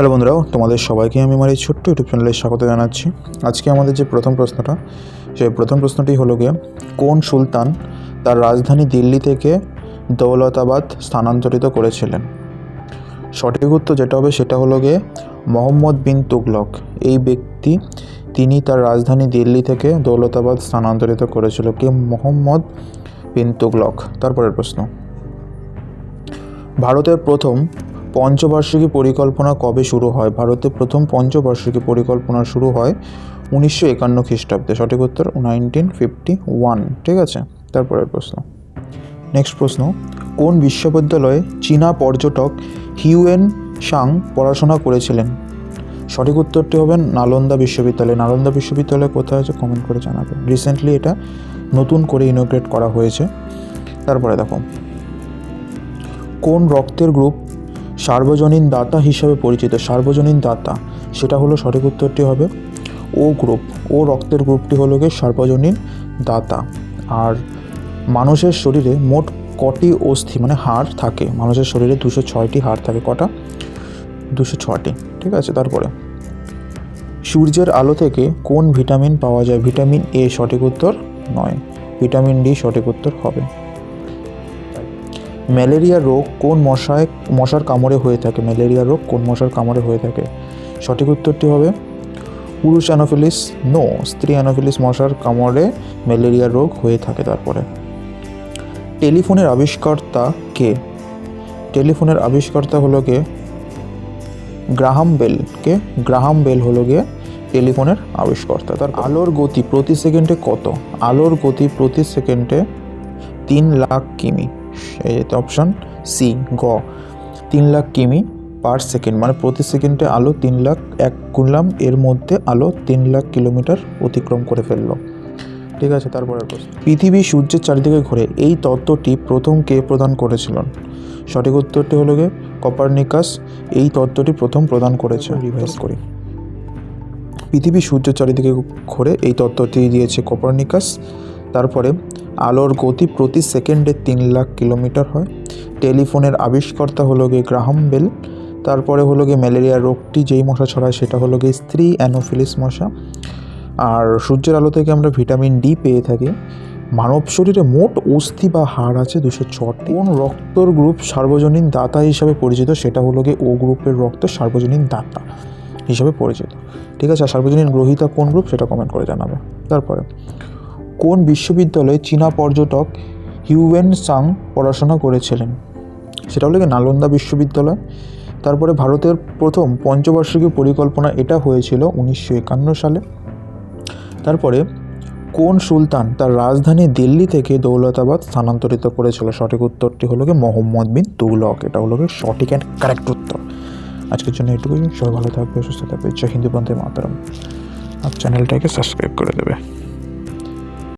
Hello বন্ধুরাও, তোমাদের সবাইকে আমি আমার এই ছোট্ট ইউটিউব চ্যানেলে স্বাগত জানাচ্ছি। আজকে আমাদের যে প্রথম প্রশ্নটা সেই প্রথম প্রশ্নটি হলো গিয়ে, কোন সুলতান তার রাজধানী দিল্লি থেকে দৌলতাবাদ স্থানান্তরিত করেছিলেন? সঠিক উত্তর যেটা হবে সেটা হলো গিয়ে, মোহাম্মদ বিন তুগলক। এই ব্যক্তি, তিনি তার রাজধানী দিল্লি থেকে দৌলতাবাদ স্থানান্তরিত করেছিল কে? মোহাম্মদ বিন তুগলক। তারপরের প্রশ্ন। ভারতের প্রথম পঞ্চবার্ষিকী পরিকল্পনা কবে শুরু হয়? ভারতে প্রথম পঞ্চবার্ষিকী পরিকল্পনা শুরু হয় উনিশশো একান্ন খ্রিস্টাব্দে। সঠিক উত্তর নাইনটিন ফিফটি ওয়ান ঠিক আছে? তারপরের প্রশ্ন। নেক্সট প্রশ্ন। কোন বিশ্ববিদ্যালয়ে চীনা পর্যটক হিউয়েন সাং পড়াশোনা করেছিলেন? সঠিক উত্তরটি হবে নালন্দা বিশ্ববিদ্যালয়। নালন্দা বিশ্ববিদ্যালয় কোথায় আছে কমেন্ট করে জানাবে। রিসেন্টলি এটা নতুন করে ইনোগ্রেট করা হয়েছে। তারপরে দেখো। কোন রক্তের গ্রুপ সার্বজনীন দাতা হিসাবে পরিচিত। সার্বজনীন দাতা, সেটা হলো সঠিক উত্তরটি হবে ও গ্রুপ। ও রক্তের গ্রুপটি হলো গিয়ে সার্বজনীন দাতা। আর মানুষের শরীরে মোট কটি অস্থি মানে হাড় থাকে? মানুষের শরীরে দুশো ছয়টি হাড় থাকে, কটা? দুশো ছটি ঠিক আছে? তারপরে, সূর্যের আলো থেকে কোন ভিটামিন পাওয়া যায়? ভিটামিন এ সঠিক উত্তর নয়। ভিটামিন ডি সঠিক উত্তর হবে। ম্যালেরিয়া রোগ কোন মশায়, মশার কামড়ে হয়ে থাকে? ম্যালেরিয়া রোগ কোন মশার কামড়ে হয়ে থাকে? সঠিক উত্তরটি হবে পুরুষ অ্যানোফিলিস নো স্ত্রী অ্যানোফিলিস মশার কামড়ে ম্যালেরিয়া রোগ হয়ে থাকে তারপরে। টেলিফোনের আবিষ্কর্তা কে? টেলিফোনের আবিষ্কর্তা হলো কে? গ্রাহাম বেল কে? গ্রাহাম বেল হলো গিয়ে টেলিফোনের আবিষ্কর্তা। তার আলোর গতি প্রতি সেকেন্ডে কত? আলোর গতি প্রতি সেকেন্ডে তিন লাখ কিমি। অপশান সি গ। তিন লাখ কিমি পার সেকেন্ড মানে প্রতি সেকেন্ডে আলো তিন লাখ এক গুনলাম এর মধ্যে আলো তিন লাখ কিলোমিটার অতিক্রম করে ফেলল। ঠিক আছে তারপরের প্রশ্ন। পৃথিবী সূর্যের চারিদিকে ঘোরে এই তত্ত্বটি প্রথম কে প্রদান করেছিলেন? সঠিক উত্তরটি হলো গিয়ে কপারনিকাস। এই তত্ত্বটি প্রথম প্রদান করেছে। রিভাইজ করি। পৃথিবী সূর্যের চারিদিকে ঘোরে এই তত্ত্বটি দিয়েছে কপারনিকাস। তারপরে আলোর গতি প্রতি সেকেন্ডে তিন লাখ কিলোমিটার হয়। টেলিফোনের আবিষ্কর্তা হলো গিয়ে গ্রাহাম বেল, তারপরে হলো গিয়ে ম্যালেরিয়া রোগটি যেই মশা ছড়ায় সেটা হলো গিয়ে স্ত্রী অ্যানোফিলিস মশা। আর সূর্যের আলো থেকে আমরা ভিটামিন ডি পেয়ে থাকি। মানব শরীরে মোট অস্থি বা হাড় আছে দুশো ছটি। কোন রক্তর গ্রুপ সার্বজনীন দাতা হিসাবে পরিচিত সেটা হলো গিয়ে ও গ্রুপের রক্ত সার্বজনীন দাতা হিসাবে পরিচিত। ঠিক আছে সার্বজনীন গ্রহিতা কোন গ্রুপ সেটা কমেন্ট করে জানাবে। তারপরে কোন বিশ্ববিদ্যালয়ে চীনা পর্যটক হিউয়েন সাং পড়াশোনা করেছিলেন? সেটা হলো গিয়ে নালন্দা বিশ্ববিদ্যালয়। তারপরে ভারতের প্রথম পঞ্চবার্ষিকী পরিকল্পনা এটা হয়েছিল উনিশশো একান্ন সালে। তারপরে কোন সুলতান তার রাজধানী দিল্লি থেকে দৌলতাবাদ স্থানান্তরিত করেছিল? সঠিক উত্তরটি হলো গিয়ে মোহাম্মদ বিন তুগলক। এটা হলো গিয়ে সঠিক অ্যান্ড কারেক্ট উত্তর। আজকের জন্য এটুকুই সবাই ভালো থাকবে, সুস্থ থাকবে। জয় হিন্দু বন্ধে মাতারাম। আর চ্যানেলটাকে সাবস্ক্রাইব করে দেবে।